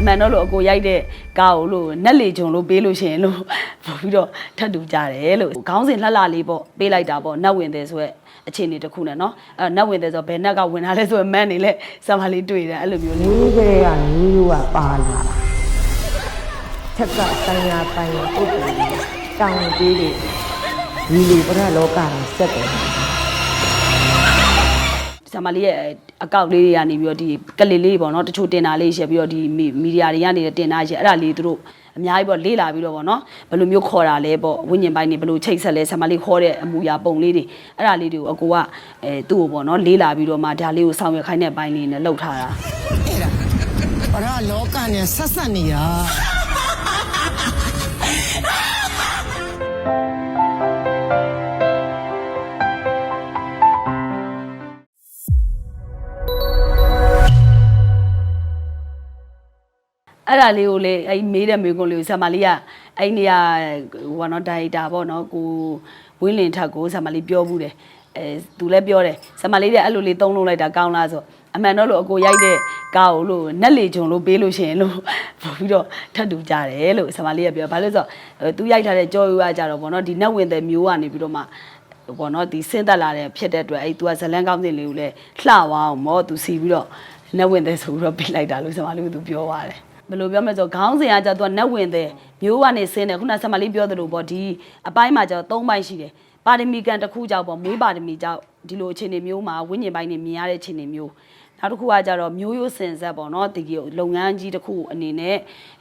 အမှန်တော့လို့အကိုရိုက်တဲ့ကားကိုလို့နက်လေဂျုံလို့ပေးလို့ရှိရင်လို့ပို့ပြီးတော့ထပ်တူကြတယ်လို့ခေါင်းစဉ်လှလှလေးပေါ့ပေးလိုက်တာပေါ့နတ်ဝင်တယ်ဆိုရက်အခြေအနေတစ်ခုနဲ့နော်အဲနတ်ဝင်တယ်ဆိုတော့ဘယ်နက်ကဝင်လာလဲဆိုတော့မန်းနေလဲဆမ်မလေးတွေ့တယ်အဲ့လိုမျိုးလေးဒီကလေးကမျိုးကပါလာထက်ကတိုင်ရတိုင်ရပုတ်တယ်တောင်းပေးတယ်ဒီလိုပရလောကမှာဆက်တယ် ဆမ်မလေးရဲ့အကောက်လေးတွေကနေပြီးတော့ဒီကလေးလေးပေါ့နော်တချို့တင်တာလေးရှယ်ပြီးတော့ဒီမီမီဒီယာတွေကနေတင်တာရှယ်အဲ့ဒါလေးသူတို့အများကြီးပေါ့လေးလာပြီးတော့ပေါ့နော်ဘယ်လိုမျိုးခေါ်တာလဲပေါ့ဝိညာဉ်ပိုင်းတွေဘယ်လိုချိတ်ဆက်လဲဆမ်မလေးခေါ်တဲ့အမူအရာပုံလေးတွေအဲ့ဒါလေးတွေကိုအကိုကအဲသူ့ကိုပေါ့နော်လေးလာပြီးတော့မှဒါလေးကိုဆောင်ရွက်ခိုင်းတဲ့ပိုင်းလေးနဲ့လှုပ်ထားတာအဲ့ဒါပရလောကနဲ့ဆက်ဆက်နေတာ လေးကိုလေအဲ့မေးတဲ့မေးခွန်းလေးကိုဆမ်မလေးကအဲ့နေရာဟိုကနော်ဒါရိုက်တာပေါ့နော်ကိုဝင်းလင်ထက်ကိုဆမ်မလေးပြောဘူးတယ်အဲသူလည်းပြောတယ်ဆမ်မလေးကအဲ့လိုလေးသုံးလုံးလိုက်တာကောင်းလားဆိုအမှန်တော့လို့အကိုရိုက်တဲ့ကားကိုလို့နက်လေဂျုံလို့ပေးလို့ရှိရင်လို့ပို့ပြီးတော့ထပ်တူကြတယ်လို့ဆမ်မလေးကပြောဘာလို့လဲဆိုတော့သူရိုက်ထားတဲ့ကြော်ရွာကြတော့ပေါ့နော်ဒီနက်ဝင်တဲ့မျိုးကနေပြီးတော့မှပေါ့နော်ဒီဆင်းသက်လာတဲ့ဖြစ်တဲ့အတွက်အဲ့ तू ကဇလန်းကောင်းစင်လေးကိုလည်းလှဝအောင်မော तू စီပြီးတော့နက်ဝင်တဲ့ဆိုပြီးတော့ပြလိုက်တာလို့ဆမ်မလေးကသူပြောပါတယ် ဘယ်လိုပြောမလဲဆိုတော့ခေါင်းစဉ်ကကြတော့နတ်ဝင်တဲ့မျိုးကနေဆင်းတယ်ခုနဆက်မလေးပြောသလိုပေါ့ဒီအပိုင်းမှာကျတော့၃ပိုင်းရှိတယ်ပါရမီကန်တစ်ခုကြောင့်ပေါ့မွေးပါရမီကြောင့်ဒီလိုအခြေအနေမျိုးမှာဝိညာဉ်ပိုင်းနေမြင်ရတဲ့အခြေအနေမျိုးနောက်တစ်ခုကကြတော့မျိုးရိုးစင်ဆက်ပေါ့နော်ဒီကလုပ်ငန်းကြီးတစ်ခုအနေနဲ့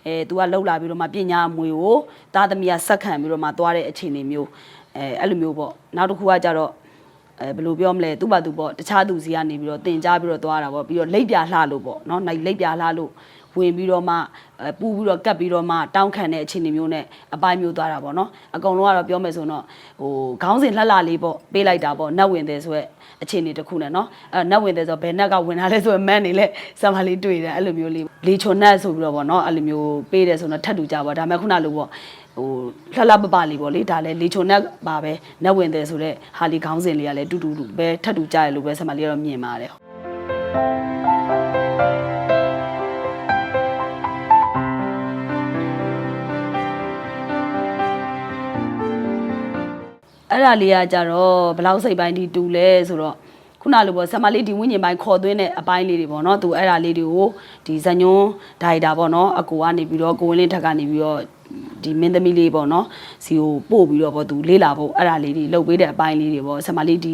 အဲသူကလှုပ်လာပြီးတော့မှပညာမွေကိုသားသမီးကဆက်ခံပြီးတော့မှသွားတဲ့အခြေအနေမျိုးအဲအဲ့လိုမျိုးပေါ့နောက်တစ်ခုကကြတော့အဲဘယ်လိုပြောမလဲသူ့ဘာသူပေါ့တခြားသူစီကနေပြီးတော့တင် जा ပြီးတော့သွားတာပေါ့ပြီးတော့လိပ်ပြလှလို့ပေါ့နော်နိုင်လိပ်ပြလှလို့ ဝင်ပြီးတော့မှအဲပူပြီးတော့ကတ်ပြီးတော့မှတောင်းခံတဲ့အခြေအနေမျိုးနဲ့အပိုင်းမျိုးသွားတာပေါ့နော်အကုန်လုံးကတော့ပြောမယ်ဆိုတော့ဟိုခေါင်းစဉ်လှလှလေးပေါ့ပေးလိုက်တာပေါ့နတ်ဝင်တယ်ဆိုရက်အခြေအနေတစ်ခုနဲ့နော်အဲနတ်ဝင်တယ်ဆိုတော့ဘယ်နက်ကဝင်လာလဲဆိုတော့မန်းနေလဲဆမ်မလေးတွေ့တယ်အဲ့လိုမျိုးလေးလေချွန်နတ်ဆိုပြီးတော့ပေါ့နော်အဲ့လိုမျိုးပေးတယ်ဆိုတော့ထပ်တူကြပါဒါပေမဲ့ခုနလိုပေါ့ဟိုလှလှပပလေးပေါ့လေဒါလည်းလေချုံနဲ့ပါပဲနက်ဝင်တယ်ဆိုတော့ဟာလီခေါင်းစဉ်လေးကလည်းတူတူတူပဲထပ်တူကြရလို့ပဲဆမလေးကတော့မြင်ပါတယ် အဲ့ဒါလေးကကြတော့ဘယ်လောက်စိတ်ပိုင်းဒီတူလဲဆိုတော့ခုနလိုပေါ့ဆမ်မလေးဒီဝိညာဉ်ပိုင်းခေါ်သွင်းတဲ့အပိုင်းလေးတွေပေါ့နော်သူအဲ့ဒါလေးတွေကိုဒီဇညွန်းဒိုင်တာပေါ့နော်အကူကနေပြီးတော့ကိုဝင်းလင်းထက်ကနေပြီးတော့ဒီမင်းသမီးလေးပေါ့နော်စီကိုပို့ပြီးတော့ပေါ့သူလေးလာဖို့အဲ့ဒါလေးတွေလှုပ်ပေးတဲ့အပိုင်းလေးတွေပေါ့ဆမ်မလေးဒီ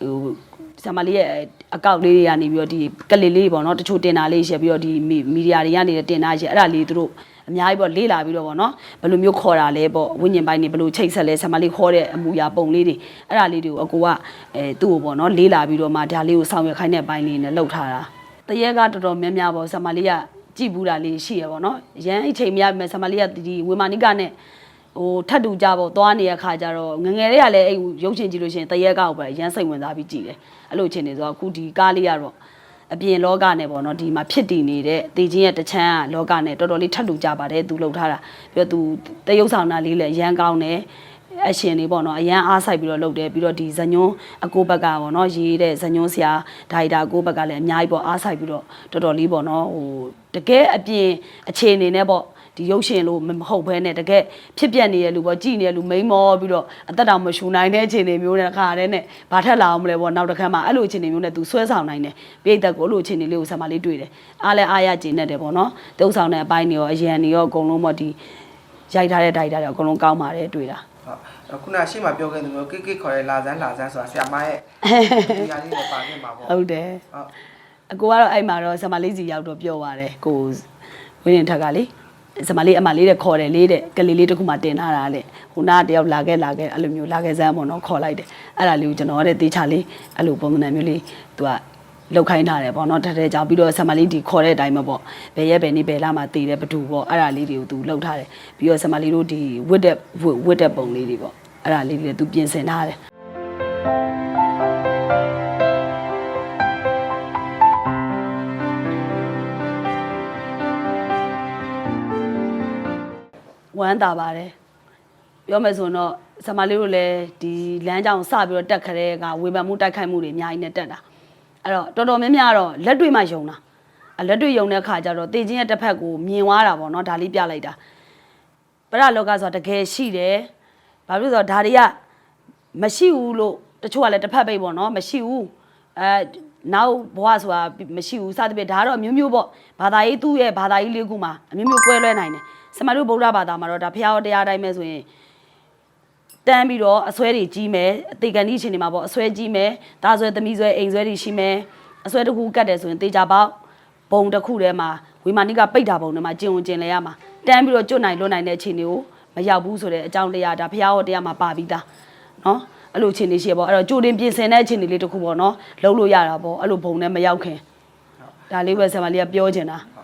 ဟိုဆမ်မလေးရဲ့အကောက်လေးတွေကနေပြီးတော့ဒီကလေးလေးပေါ့နော်တချို့တင်တာလေးရှယ်ပြီးတော့ဒီမီဒီယာတွေကနေတင်တာရှယ်အဲ့ဒါလေးသူတို့ အများကြီးပေါ့လေးလာပြီးတော့ပေါ့နော်ဘယ်လိုမျိုးခေါ်တာလဲပေါ့ဝိညာဉ်ပိုင်းတွေဘယ်လိုချိတ်ဆက်လဲဆမ်မလေးခေါ်တဲ့အမူအရာပုံလေးတွေအဲ့ဒါလေးတွေကိုအကိုကအဲသူ့ကိုပေါ့နော်လေးလာပြီးတော့မှဒါလေးကိုဆောင်ရွက်ခိုင်းတဲ့ပိုင်းလေးနဲ့လှုပ်ထားတာတရေကတော်တော်များများပေါ့ဆမ်မလေးကကြည့်ဘူးတာလေးရှိရပေါ့နော်ရန်အချိန်မရပြီဆမ်မလေးကဒီဝေမာနိကနဲ့ဟိုထတ်တူကြပေါ့သွားနေတဲ့ခါကျတော့ငငယ်လေးကလည်းအဲ့ရုပ်ရှင်ကြည့်လို့ရှိရင်တရေကောက်ပဲရန်စိတ်ဝင်စားပြီးကြည့်တယ်အဲ့လိုအချိန်နေဆိုတော့အခုဒီကားလေးကတော့ အပြင်လောကနဲ့ပေါ့နော်ဒီမှာဖြစ်တည်နေတဲ့တေချင်းရဲ့တချမ်းကလောကနဲ့တော်တော်လေးထပ်တူကြပါတယ်သူလှုပ်ထားတာပြီးတော့သူတရုပ်ဆောင်တာလေးလည်းရမ်းကောင်းတယ်အရှင်လေးပေါ့နော်အရန်အားဆိုင်ပြီးတော့လှုပ်တယ်ပြီးတော့ဒီဇညွန်းအကိုဘက်ကပေါ့နော်ရေးတဲ့ဇညွန်းဆရာဒိုင်တာအကိုဘက်ကလည်းအများကြီးပေါ့အားဆိုင်ပြီးတော့တော်တော်လေးပေါ့နော်ဟိုတကယ်အပြင်အခြေအနေနဲ့ပေါ့ ဒီရုပ်ရှင်လို့မဟုတ်ဘဲနဲ့တကယ်ဖြစ်ပြနေတဲ့လူပေါ့ကြည်နေတဲ့လူမိန်မောပြီးတော့အသက်တောင်မရှူနိုင်တဲ့အခြေအနေမျိုးနဲ့ခါတဲ့နဲ့ဘာထက်လာအောင်မလဲပေါ့နောက်တစ်ခါမှအဲ့လိုအခြေအနေမျိုးနဲ့သူဆွဲဆောင်နိုင်တယ်ပြိတ္တကိုအဲ့လိုအခြေအနေလေးကိုဆက်မလေးတွေ့တယ်အားလဲအားရကျင်နေတယ်ပေါ့နော်တုပ်ဆောင်တဲ့အပိုင်းတွေရောအရန်တွေရောအကုန်လုံးပေါ့ဒီရိုက်ထားတဲ့ဒိုက်တာတွေအကုန်လုံးကောင်းပါတယ်တွေ့တာဟုတ်ခုနရှေ့မှာပြောခဲ့တဲ့မျိုးကိကိခေါ်တဲ့လာဇန်းလာဇန်းဆိုတာဆရာမရဲ့ဒီဟာလေးလည်းပါခဲ့မှာပေါ့ဟုတ်တယ်ဟုတ်အကိုကတော့အဲ့မှာတော့ဆမလေးစီရောက်တော့ပြောပါတယ်ကိုဝင်းရင်ထက်ကလေ ဆမလေးအမလေးတဲ့ခေါ်တယ်လေးတဲ့ကလေးလေးတစ်ခုမှတင်ထားတာလေဟိုနားတယောက်လာခဲ့လာခဲ့အဲ့လိုမျိုးလာခဲ့စမ်းပေါ့နော်ခေါ်လိုက်တယ်အဲ့ဒါလေးကိုကျွန်တော်တဲ့တေချာလေးအဲ့လိုပုံစံမျိုးလေးသူကလောက်ခိုင်းထားတယ်ပေါ့နော်တထဲကြောင်ပြီးတော့ဆမလေးဒီခေါ်တဲ့အတိုင်းပဲပေါ့ဘယ်ရက်ဘယ်နေ့ဘယ်လမှတည်တယ်ဘသူပေါ့အဲ့ဒါလေးတွေကိုသူလောက်ထားတယ်ပြီးတော့ဆမလေးတို့ဒီဝတ်တဲ့ဝတ်တဲ့ပုံလေးတွေပေါ့အဲ့ဒါလေးတွေသူပြင်ဆင်ထားတယ် ဝမ်းသာပါတယ်ပြောမယ်ဆိုရင်တော့ဆမလေးတို့လည်းဒီလမ်းကြောင်စပြီးတော့တက်ခရဲကဝေဖန်မှုတိုက်ခိုက်မှုတွေအများကြီးနဲ့တက်တာအဲ့တော့တော်တော်များများတော့လက်တွေ့မှယုံတာအလက်တွေ့ယုံတဲ့ခါကျတော့တေချင်းရဲ့တစ်ဖက်ကိုမြင်သွားတာပေါ့နော်ဒါလေးပြလိုက်တာပရလောကဆိုတာတကယ်ရှိတယ်ဘာဖြစ်လို့လဲဆိုတော့ဒါတွေကမရှိဘူးလို့တချို့ကလည်းတစ်ဖက်ပိတ်ပေါ့နော်မရှိဘူးအဲနောက်ဘဝဆိုတာမရှိဘူးစသဖြင့်ဒါကတော့အမျိုးမျိုးပေါ့ဘာသာရေးသူ့ရဲ့ဘာသာရေးလေးခုမှာအမျိုးမျိုးကွဲလွဲနိုင်တယ် စမတို့ဗုဒ္ဓဘာသာမှာတော့ဒါဖျားတော်တရားတိုင်းပဲဆိုရင်တန်းပြီးတော့အဆွဲတွေကြီးမယ်အသေးကန်ဒီအချိန်တွေမှာပေါ့အဆွဲကြီးမယ်ဒါဆွဲသမီးဆွဲအိမ်ဆွဲတွေရှိမယ်အဆွဲတစ်ခုကတ်တယ်ဆိုရင်တေချာပေါက်ဘုံတစ်ခုထဲမှာဝီမာနိကပိတ်တာဘုံထဲမှာကျင်ဝင်ကျင်လဲရမှာတန်းပြီးတော့ကျွတ်နိုင်လွတ်နိုင်တဲ့အခြေအနေကိုမရောက်ဘူးဆိုတဲ့အကြောင်းတရားဒါဖះဟောတရားမှာပါပြီးသားနော်အဲ့လိုအခြေအနေရှိရပေါ့အဲ့တော့ကြိုတင်ပြင်ဆင်တဲ့အခြေအနေလေးတစ်ခုပေါ့နော်လုံးလို့ရတာပေါ့အဲ့လိုဘုံနဲ့မရောက်ခင်ဒါလေးပဲဆရာမလေးကပြောချင်တာဟု